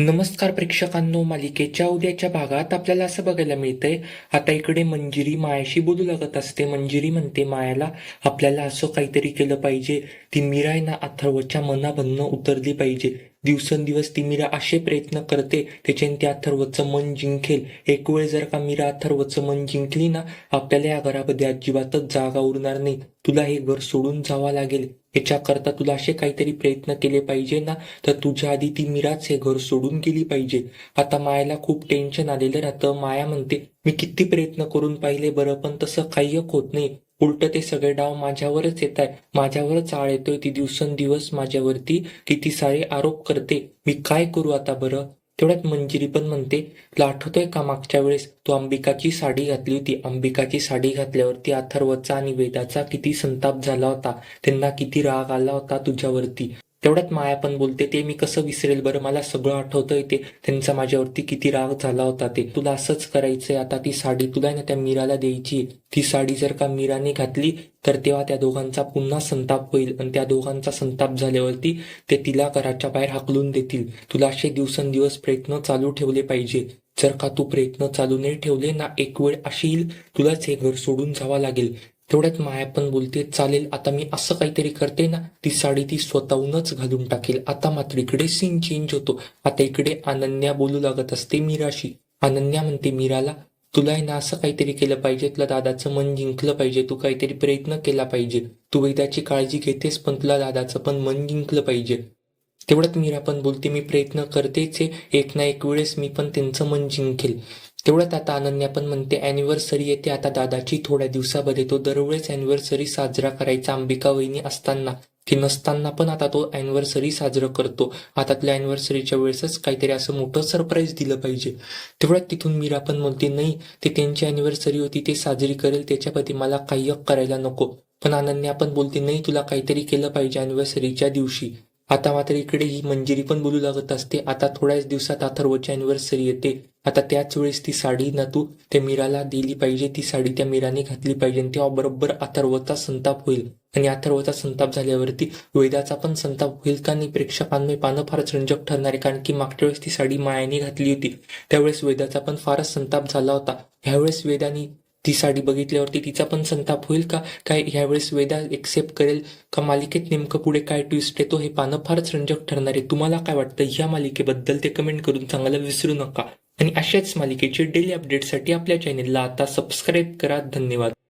नमस्कार प्रेक्षकांनो मालिकेच्या उद्याच्या भागात आपल्याला असं बघायला मिळतंय. आता इकडे मंजिरी मायाशी बोलू लागत असते. मंजिरी म्हणते मायाला आपल्याला असं काहीतरी केलं पाहिजे. ती मीरा आहे ना अथर्वच्या मनाबंधनं उतरली पाहिजे. दिवसेंदिवस ती मीरा असे प्रयत्न करते. त्याच्याने ते अथर्वचं मन जिंकेल. एक वेळ जर का मीरा अथर्वचं मन जिंकली ना आपल्याला या घरामध्ये अजिबातच जागा उरणार नाही. तुला हे घर सोडून जावं लागेल. याच्याकरता तुला असे काहीतरी प्रयत्न केले पाहिजे ना? तर तुझ्या आधी ती मीराच हे घर सोडून गेली पाहिजे. आता मायाला खूप टेन्शन आलेलं राहतं. माया म्हणते मी किती प्रयत्न करून पाहिले बरं पण तसं काही एक होत नाही. उलट ते सगळे डाव माझ्यावरच येत आहे माझ्यावरच आळ येतोय. ती दिवसेंदिवस माझ्यावरती किती सारे आरोप करते. मी काय करू आता बरं? तेवढ्यात मंजिरी पण म्हणते तुला आठवतोय का मागच्या वेळेस? तू अंबिकाची साडी घातली होती. अंबिकाची साडी घातल्यावरती अथर्वचा आणि वेदाचा किती संताप झाला होता. त्यांना किती राग आला होता तुझ्यावरती. तेवढ्यात माया पण बोलते ते मी कसं विसरेल बरं? मला सगळं आठवतंय ते. त्यांचा माझ्यावरती किती राग झाला होता ते. तुला असंच करायचंय आता ती साडी तुला ना त्या मीराला द्यायची ती साडी जर का मीराने घातली तर तेव्हा त्या दोघांचा पुन्हा संताप होईल आणि त्या दोघांचा संताप झाल्यावरती ते तिला घराच्या बाहेर हाकलून देतील. तुला असे दिवसेंदिवस प्रयत्न चालू ठेवले पाहिजे. जर का तू प्रयत्न चालू नाही ठेवले ना एक वेळ अशी येईल तुलाच हे घर सोडून जावं लागेल. तेवढ्यात माया पण बोलते चालेल आता मी असं काहीतरी करते ना ती साडी ती स्वतःहूनच घालून टाकेल. आता मात्र इकडे सीन चेंज होतो. आता इकडे अनन्या बोलू लागत असते मीराशी. अनन्या म्हणते मीराला तुला आहे ना असं काहीतरी केलं पाहिजे तुला दादाचं मन जिंकलं पाहिजे तू काहीतरी प्रयत्न केला पाहिजे. तू वैद्याची काळजी घेतेस पण तुला दादाचं पण मन जिंकलं पाहिजे. तेवढ्यात मीरा पण बोलते मी प्रयत्न करतेच आहे एक ना एक वेळेस मी पण त्यांचं मन जिंकेल. तेवढ्यात आता अनन्या पण म्हणते अॅनिव्हर्सरी येते आता दादाची थोड्या दिवसामध्ये तो दरवेळेस अॅनिव्हर्सरी साजरा करायचा अंबिका वहिनी असताना. की नसताना पण आता तो अॅनिव्हर्सरी साजरा करतो. आता आपल्या अॅनिव्हर्सरीच्या वेळेसच काहीतरी असं मोठं सरप्राईज दिलं पाहिजे. तेवढ्यात तिथून मीरा पण म्हणते नाही ते त्यांची अॅनिव्हर्सरी होती ते साजरी करेल त्याच्यापती मला काही करायला नको. पण अनन्या पण बोलते नाही तुला काहीतरी केलं पाहिजे अॅनिव्हर्सरीच्या दिवशी. आता मात्र इकडे ही मंजिरी पण बोलू लागत असते. आता थोड्याच दिवसात अथर्वची अॅनिव्हर्सरी येते. आता त्याच वेळेस ती साडी ना तू त्या मीराला दिली पाहिजे. ती साडी त्या मीराने घातली पाहिजे आणि तेव्हा बरोबर अथर्वचा संताप होईल. आणि अथर्वचा संताप झाल्यावरती वेदाचा पण संताप होईल का नाही प्रेक्षकांना पानं फारच रंजक ठरणार आहे. कारण की मागच्या वेळेस ती साडी मायाने घातली होती. त्यावेळेस वेदाचा पण फारच संताप झाला होता. ह्यावेळेस वेदानी ती साडी बघितल्यावरती तिचा पण संताप होईल का? काय ह्यावेळेस वेदा एक्सेप्ट करेल? का मालिकेत नेमकं पुढे काय ट्विस्ट येतो? हे पानं फारच रंजक ठरणार आहे. तुम्हाला काय वाटतं? ह्या मालिकेबद्दल ते कमेंट करून सांगायला विसरू नका. आणि अशाच मालिकेचे डेली अपडेटसाठी आपल्या चॅनेलला आता सबस्क्राईब करा. धन्यवाद.